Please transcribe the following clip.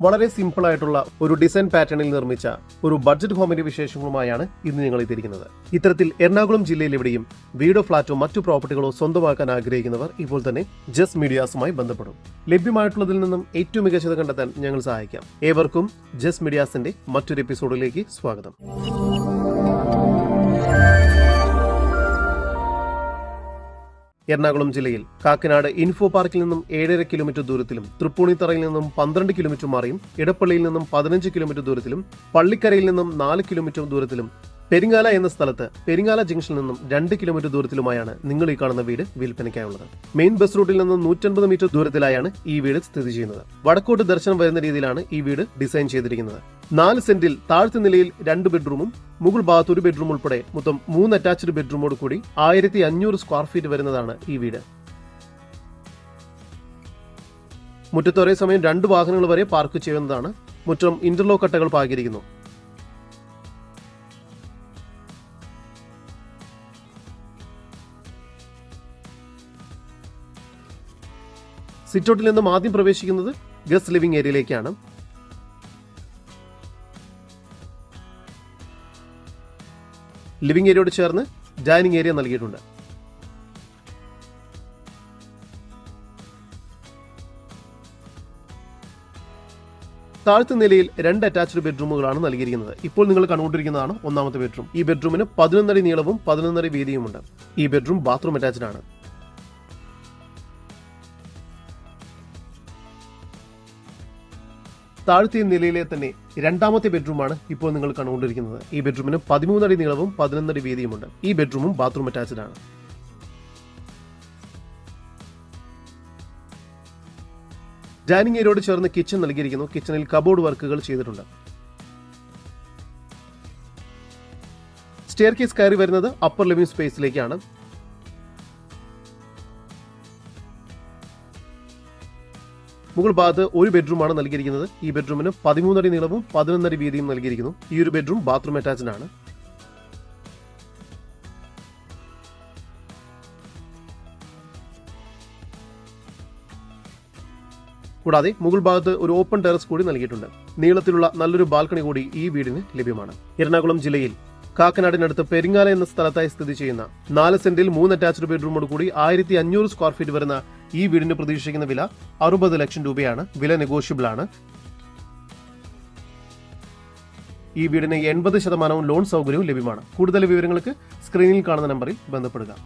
വളരെ സിമ്പിൾ ആയിട്ടുള്ള ഒരു ഡിസൈൻ പാറ്റേണിൽ നിർമ്മിച്ച ഒരു ബഡ്ജറ്റ് ഹോമിന്റെ വിശേഷങ്ങളുമായാണ് ഇന്ന് ഞങ്ങൾ എത്തിയിരിക്കുന്നത്. ഇത്തരത്തിൽ എറണാകുളം ജില്ലയിൽ എവിടെയും വീടോ ഫ്ളാറ്റോ മറ്റു പ്രോപ്പർട്ടികളോ സ്വന്തമാക്കാൻ ആഗ്രഹിക്കുന്നവർ ഇപ്പോൾ തന്നെ ജസ് മീഡിയാസുമായി ബന്ധപ്പെടും. ലഭ്യമായിട്ടുള്ളതിൽ നിന്നും ഏറ്റവും മികച്ചത് കണ്ടെത്താൻ ഞങ്ങൾ സഹായിക്കാം. ഏവർക്കും ജസ് മീഡിയാസിന്റെ മറ്റൊരു എപ്പിസോഡിലേക്ക് സ്വാഗതം. എറണാകുളം ജില്ലയിൽ കാക്കനാട് ഇൻഫോ പാർക്കിൽ നിന്നും ഏഴര കിലോമീറ്റർ ദൂരത്തിലും തൃപ്പൂണിത്തറയിൽ നിന്നും പന്ത്രണ്ട് കിലോമീറ്റർ മാറിയും ഇടപ്പള്ളിയിൽ നിന്നും പതിനഞ്ച് കിലോമീറ്റർ ദൂരത്തിലും പള്ളിക്കരയിൽ നിന്നും നാല് കിലോമീറ്റർ ദൂരത്തിലും പെരിങ്ങാല എന്ന സ്ഥലത്ത് പെരിങ്ങാല ജംഗ്ഷനിൽ നിന്നും രണ്ട് കിലോമീറ്റർ ദൂരത്തിലുമായാണ് നിങ്ങൾ ഈ കാണുന്ന വീട് വിൽപ്പനയ്ക്കായുള്ളത്. മെയിൻ ബസ് റൂട്ടിൽ നിന്നും നൂറ്റൻപത് മീറ്റർ ദൂരത്തിലായാണ് ഈ വീട് സ്ഥിതി ചെയ്യുന്നത്. വടക്കോട്ട് ദർശനം വരുന്ന രീതിയിലാണ് ഈ വീട് ഡിസൈൻ ചെയ്തിരിക്കുന്നത്. നാല് സെന്റിൽ താഴ്ത്ത നിലയിൽ രണ്ട് ബെഡ്റൂമും മുകൾ ഭാഗത്ത് ഒരു ബെഡ്റൂം ഉൾപ്പെടെ മൊത്തം മൂന്ന് അറ്റാച്ച്ഡ് ബെഡ്റൂമോട് കൂടി ആയിരത്തി അഞ്ഞൂറ് സ്ക്വയർ ഫീറ്റ് വരുന്നതാണ് ഈ വീട്. മുറ്റത്ത് ഒരേ സമയം രണ്ട് വാഹനങ്ങൾ വരെ പാർക്ക് ചെയ്യുന്നതാണ്. മുറ്റം ഇന്റർലോക്ക് കട്ടകൾ പാകിയിരിക്കുന്നു. സിറ്റൗട്ടിൽ നിന്നും ആദ്യം പ്രവേശിക്കുന്നത് ഗസ്റ്റ് ലിവിംഗ് ഏരിയയിലേക്കാണ്. ലിവിംഗ് ഏരിയയോട് ചേർന്ന് ഡൈനിങ് ഏരിയ നൽകിയിട്ടുണ്ട്. താഴത്തെ നിലയിൽ രണ്ട് അറ്റാച്ച്ഡ് ബെഡ്റൂമുകളാണ് നൽകിയിരിക്കുന്നത്. ഇപ്പോൾ നിങ്ങൾ കണ്ടുകൊണ്ടിരിക്കുന്നതാണ് ഒന്നാമത്തെ ബെഡ്റൂം ഈ ബെഡ്റൂമിന് പതിനൊന്നടി നീളവും പതിനൊന്നടി വീതിയുമുണ്ട്. ഈ ബെഡ്റൂം ബാത്റൂം അറ്റാച്ച്ഡ് ആണ്. താഴത്തെ നിലയിലെ തന്നെ രണ്ടാമത്തെ ബെഡ്റൂമാണ് ഇപ്പോൾ നിങ്ങൾ കണ്ടുകൊണ്ടിരിക്കുന്നത്. ഈ ബെഡ്റൂമിന് പതിമൂന്നടി നീളവും പതിനൊന്നടി വീതിയുമുണ്ട്. ഈ ബെഡ്റൂമും ബാത്റൂം അറ്റാച്ച്ഡ് ആണ്. ഡൈനിങ് ഏരിയയോട് ചേർന്ന് കിച്ചൺ നൽകിയിരിക്കുന്നു. കിച്ചണിൽ കബോർഡ് വർക്കുകൾ ചെയ്തിട്ടുണ്ട്. സ്റ്റെയർ കേസ് കയറി വരുന്നത് അപ്പർ ലിവിംഗ് സ്പേസിലേക്കാണ് മുകൾ ഭാഗത്ത് ഒരു ബെഡ്റൂമാണ് നൽകിയിരിക്കുന്നത്. ഈ ബെഡ്റൂമിന് പതിമൂന്നടി നീളവും പതിനൊന്നടി വീതിയും നൽകിയിരിക്കുന്നു. ഈ ഒരു ബെഡ്റൂം ബാത്റൂം അറ്റാച്ച്ഡ് ആണ്. കൂടാതെ മുകൾ ഭാഗത്ത് ഒരു ഓപ്പൺ ടെറസ് കൂടി നൽകിയിട്ടുണ്ട്. നീളത്തിലുള്ള നല്ലൊരു ബാൽക്കണി കൂടി ഈ വീടിന് ലഭ്യമാണ്. എറണാകുളം ജില്ലയിൽ കാക്കനാടിനടുത്ത് പെരിങ്ങാല എന്ന സ്ഥലത്തായി സ്ഥിതി ചെയ്യുന്ന നാല് സെന്റിൽ മൂന്ന് അറ്റാച്ച്ഡ് ബെഡ്റൂമോട് കൂടി ആയിരത്തി അഞ്ഞൂറ് സ്ക്വയർ ഫീറ്റ് വരുന്ന ഈ വീടിന് പ്രതീക്ഷിക്കുന്ന വില അറുപത് ലക്ഷം രൂപയാണ്. വില നെഗോഷ്യബിൾ ആണ്. ഈ വീടിന് എൺപത് ശതമാനവും ലോൺ സൗകര്യവും ലഭ്യമാണ്. കൂടുതൽ വിവരങ്ങൾക്ക് സ്ക്രീനിൽ കാണുന്ന നമ്പറിൽ ബന്ധപ്പെടുക.